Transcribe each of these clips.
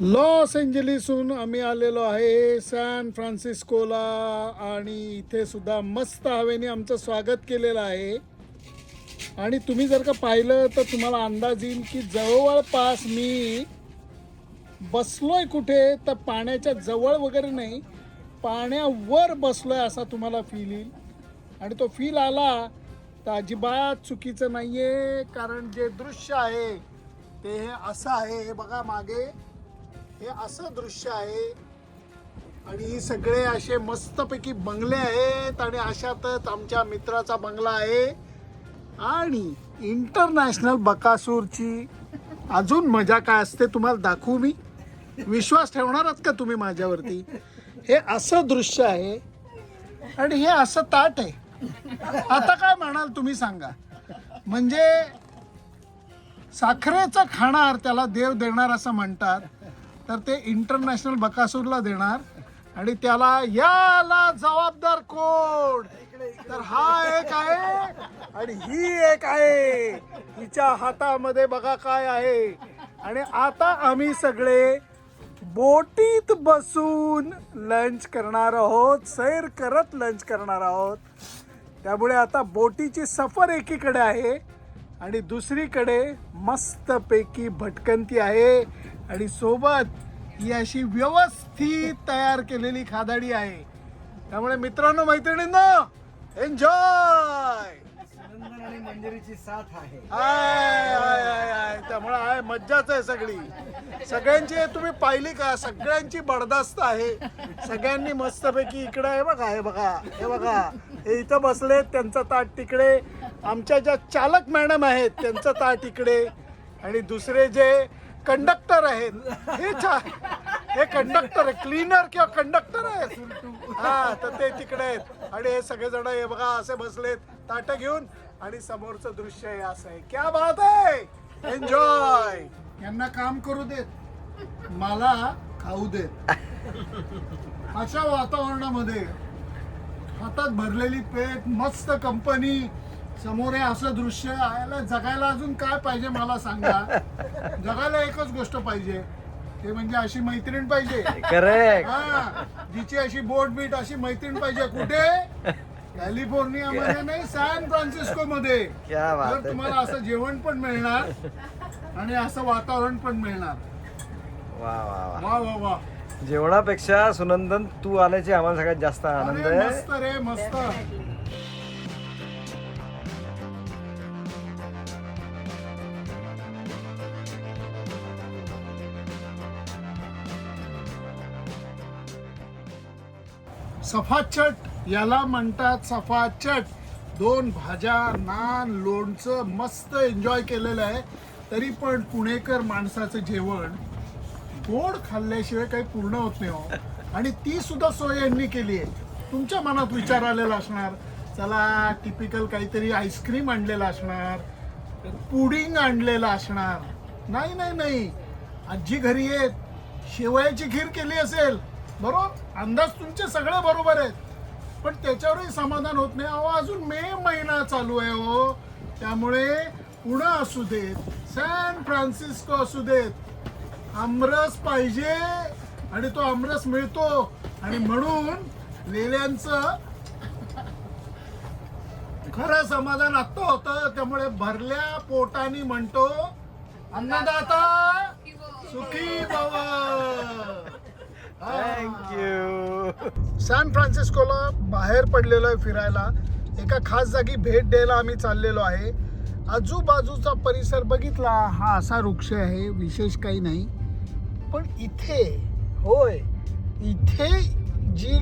Loss एंजलिसहून आम्ही आलेलो आहे सॅन फ्रान्सिस्कोला आणि इथे सुद्धा मस्त हवेने आमचं स्वागत केलेलं आहे. आणि तुम्ही जर का पाहिलं तर तुम्हाला अंदाज येईल की जवळपास मी बसलोय कुठे तर पाण्याच्या जवळ वगैरे नाही. पाण्यावर बसलोय असा तुम्हाला फील येईल. आणि तो फील आला तर अजिबात चुकीचं नाही आहे कारण जे दृश्य आहे ते हे असं आहे हे बघा मागे. हे असं दृश्य आहे. आणि सगळे असे मस्तपैकी बंगले आहेत आणि अशातच आमच्या मित्राचा बंगला आहे. आणि इंटरनॅशनल बकासूरची अजून मजा काय असते तुम्हाला दाखवू मी? विश्वास ठेवणारच का तुम्ही माझ्यावरती? हे असं दृश्य आहे आणि हे असं ताट आहे. आता काय म्हणाल तुम्ही सांगा. म्हणजे साखरेचं खाणार त्याला देव देणार असं म्हणतात. तर ते इंटरनॅशनल बकासूरला देणार आणि त्याला याला जबाबदार कोण? तर हा एक आहे आणि ही एक आहे. हिच्या हातामध्ये बघा काय आहे. आणि आता आम्ही सगळे बोटीत बसून लंच करणार आहोत सैर करत लंच करणार आहोत. त्यामुळे आता बोटीची सफर एकीकडे आहे आणि दुसरीकडे मस्तपैकी भटकंती आहे. आणि सोबत ही अशी व्यवस्थित तयार केलेली खादाडी आहे. त्यामुळे मित्रांनो मैत्रिणींनो एन्जॉय आणि साथ आहे. हाय हाय त्यामुळे मज्जाच आहे सगळी. सगळ्यांची तुम्ही पाहिली का? सगळ्यांची बडदास्त आहे. सगळ्यांनी मस्तपैकी इकडे आहे बघा हे बघा हे बघा. हे इथं बसलेत त्यांचं ताट तिकडे. आमच्या ज्या चालक मॅडम आहेत त्यांचं ताट इकडे. आणि दुसरे जे कंडक्टर आहेत. हे छा हे कंडक्टर आहे क्लीनर किंवा कंडक्टर आहेत. हा तर ते तिकडे आहेत. आणि हे सगळेजण हे बघा असे बसलेत. ताट घेऊन आणि समोरचं दृश्य हे असं आहे. क्या बात आहे! एन्जॉय यांना काम करू देत. मला खाऊ देत. अशा वातावरणामध्ये हातात भरलेली पेट मस्त कंपनी समोर हे असं दृश्य याला जगायला अजून काय पाहिजे मला सांगा. जगायला एकच गोष्ट पाहिजे. ते म्हणजे अशी मैत्रीण पाहिजे. करेक्ट हा जिची अशी बोट बीट अशी मैत्रीण पाहिजे. कुठे? कॅलिफोर्निया मध्ये नाही सॅन फ्रान्सिस्को मध्ये क्या बात तर आहे. तुम्हाला असं जेवण पण मिळणार आणि असं वातावरण पण मिळणार. वा वा वा. वा वा वा. जेवणापेक्षा सुनंदन तू आल्याची आम्हाला सगळ्यात जास्त आनंद अरे आहे. मस्त रे मस्त. सफाचट याला म्हणतात सफाचट. दोन भाज्या नान लोणचं मस्त एन्जॉय केलेलं आहे. तरी पण पुणेकर माणसाचं जेवण गोड खाल्ल्याशिवाय काही पूर्ण होत नाही हो. आणि ती सुद्धा सोय यांनी केली आहे. तुमच्या मनात विचार आलेला असणार चला टिपिकल काहीतरी आईस्क्रीम आणलेलं असणार पुडिंग आणलेलं असणार. नाही नाही नाही. आजी घरी येत. शेवयाची खीर केली असेल. बरोबर? अंदाज तुमचे सगळे बरोबर आहेत. पण त्याच्यावरही समाधान होत नाही. अहो अजून मे महिना चालू आहे हो. त्यामुळे पुणे असू देत सॅन फ्रान्सिस्को असू देत आमरस पाहिजे आणि तो आमरस मिळतो. आणि म्हणून लेल्यांचं खरं समाधान आत्ता होतं. त्यामुळे भरल्या पोटाने म्हणतो अन्नदाता सुखी भव. थँक्यू सॅन फ्रान्सिस्कोला बाहेर पडलेलो आहे फिरायला. एका खास जागी भेट द्यायला आम्ही चाललेलो आहे. आजूबाजूचा परिसर बघितला हा असा वृक्ष आहे विशेष काही नाही. पण इथे होय इथे जी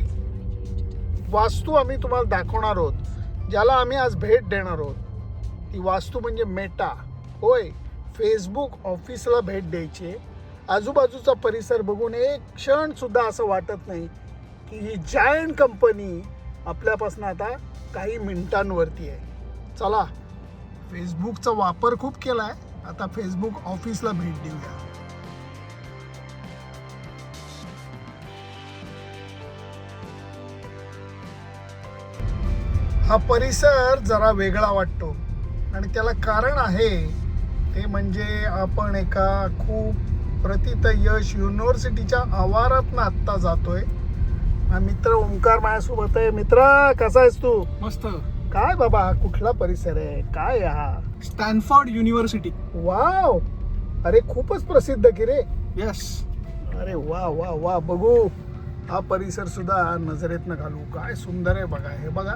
वास्तू आम्ही तुम्हाला दाखवणार आहोत ज्याला आम्ही आज भेट देणार आहोत ती वास्तू म्हणजे मेटा. होय फेसबुक ऑफिसला भेट द्यायची आहे. आजूबाजूचा परिसर बघून एक क्षणसुद्धा असं वाटत नाही की ही जायंट कंपनी आपल्यापासून आता काही मिनिटांवरती आहे. चला फेसबुकचा वापर खूप केला आहे आता फेसबुक ऑफिसला भेट देऊया. हा परिसर जरा वेगळा वाटतो. आणि त्याला कारण आहे ते म्हणजे आपण एका खूप प्रतीत यश युनिव्हर्सिटीच्या आवारात आत्ता जातोय. हा मित्र ओंकार माझ्यासोबत आहे. मित्र कसा आहेस तू? मस्त. काय बाबा हा कुठला परिसर आहे? काय आहे हा? Stanford university wow! अरे खूपच प्रसिद्ध की रे. येस अरे वा वा वा. बघू. हा परिसर सुद्धा नजरेत न घालू. काय सुंदर आहे बघा. हे बघा.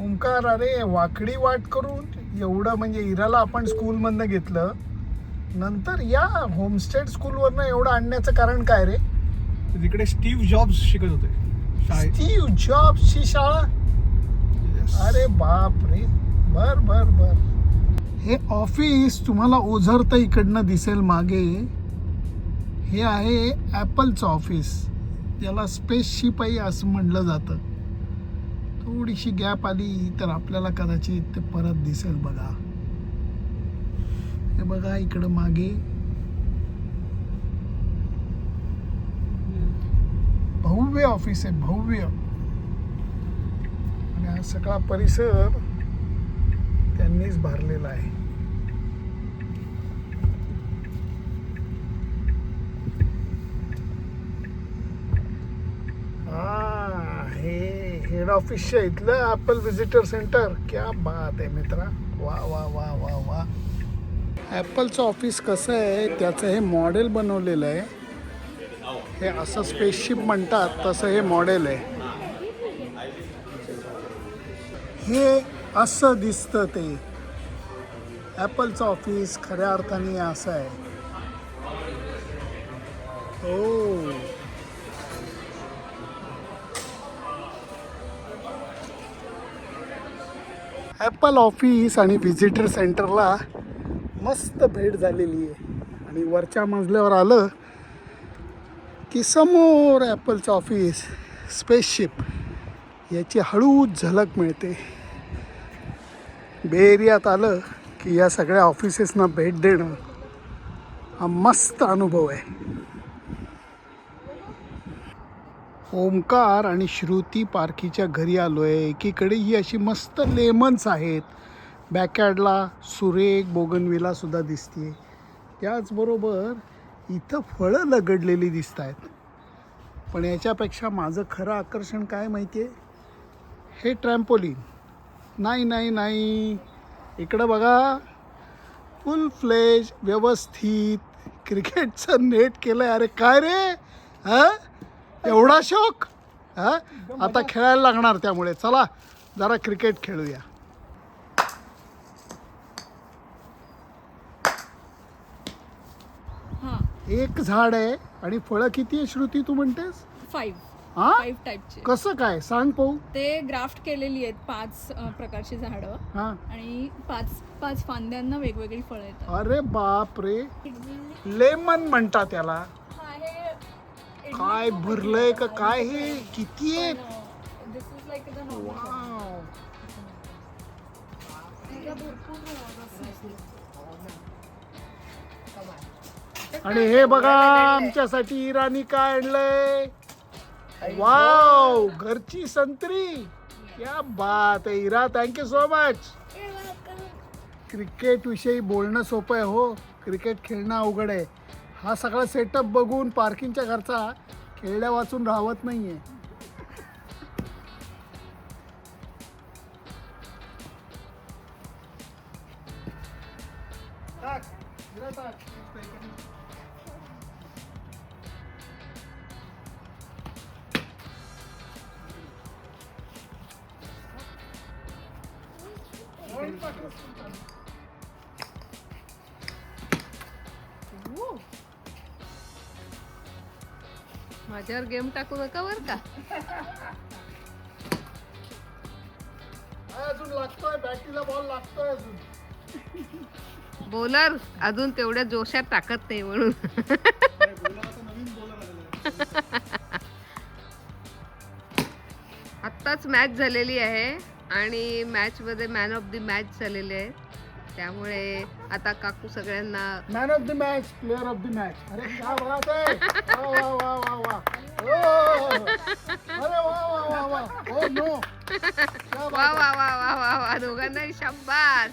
ओंकार अरे वाकडी वाट करून एवढं म्हणजे इराला आपण स्कूलमधनं घेतलं. नंतर या होमस्टेड स्कूलवरनं एवढं आणण्याचं कारण काय रे? तिकडे स्टीव्ह जॉब्स शिकत होते. स्टीव्ह जॉब्सची शाळा. अरे बाप रे. बर बर बर. हे ऑफिस तुम्हाला ओझरतं इकडनं दिसेल मागे. हे आहे ॲपलचं ऑफिस याला स्पेसशिपही असं म्हटलं जातं. थोडीशी गॅप आली तर आपल्याला कदाचित ते परत दिसेल बघा. हे बघा इकडं मागे. भव्य ऑफिस आहे भव्य. आणि हा सगळा परिसर त्यांनीच भरलेला आहे हा हे हेड ऑफिसच्या इथलं ॲपल व्हिजिटर सेंटर क्या बात आहे मित्रा. वा वा वा वा वा. ॲपलचं ऑफिस कसं आहे? त्याचं हे मॉडेल बनवलेलं आहे. हे असं स्पेसशिप म्हणतात तसं हे मॉडेल आहे. हे असं दिसतं ते. ॲपलचं ऑफिस खऱ्या अर्थाने असं आहे. हो ॲपल ऑफिस आणि व्हिजिटर सेंटरला मस्त भेट झालेली आहे. आणि वरच्या मजल्यावर आलं की समोर ॲपलचं ऑफिस स्पेसशिप याची हळूच झलक मिळते. बे एरियात आलं की या सगळ्या ऑफिसेसना भेट देणं हा मस्त अनुभव आहे. ओमकार आणि श्रुती पारखीच्या घरी आलो आहे एकीकडे ही अशी मस्त लेमन्स आहेत. बॅकयार्डला सुरेख बोगनविलासुद्धा दिसते त्याचबरोबर इथं फळं लगडलेली दिसत आहेत पण याच्यापेक्षा माझं खरं आकर्षण काय माहिती आहे हे ट्रॅम्पोलिन. नाही नाही नाही. इकडं बघा. फुल फ्लेज व्यवस्थित. क्रिकेटचं नेट केलं आहे अरे काय रे? हां? एवढा शौक? हां? आता खेळायला लागणार त्यामुळे. चला जरा क्रिकेट खेळूया. हा. एक झाड आहे आणि फळं किती आहे श्रुती तू म्हणतेस? फाईव्ह हां? फाईव्ह टाईपचे कसं काय? सांग पाहू. ते ग्राफ्ट केलेली आहेत पाच अ, प्रकारची झाडं. हां. आणि पाच पाच फांद्यांना वेगवेगळी फळं येतात. अरे बाप रे लेमन म्हणतात त्याला हा, हे काय भरलंय का काय हे? किती आहे? normal wow. आणि हे बघा आमच्यासाठी इराणी काय आणलंय? वाव घरची संत्री. क्या बात आहे Ira thank you so much cricket विषयी बोलणं सोपं आहे हो. क्रिकेट खेळणं अवघड आहे. हा सगळा सेटअप बघून पार्किंगच्या घरचा खेळल्या वाचून राहत नाहीये. आहे इरा माझ्यावर गेम टाकू नका बर का? अजून लागतोय बॅटीला बॉल लागतोय अजून. बॉलर अजून तेवढ्या जोशात टाकत नाही म्हणून. आत्ताच मॅच झालेली आहे आणि मॅच मध्ये मॅन ऑफ द मॅच झालेले आहे. त्यामुळे आता काकू सगळ्यांना man of the match player of the match अरे वा वा वा वा वा. ओ, अरे वा वा वा वा. दोघांनाही शाबास.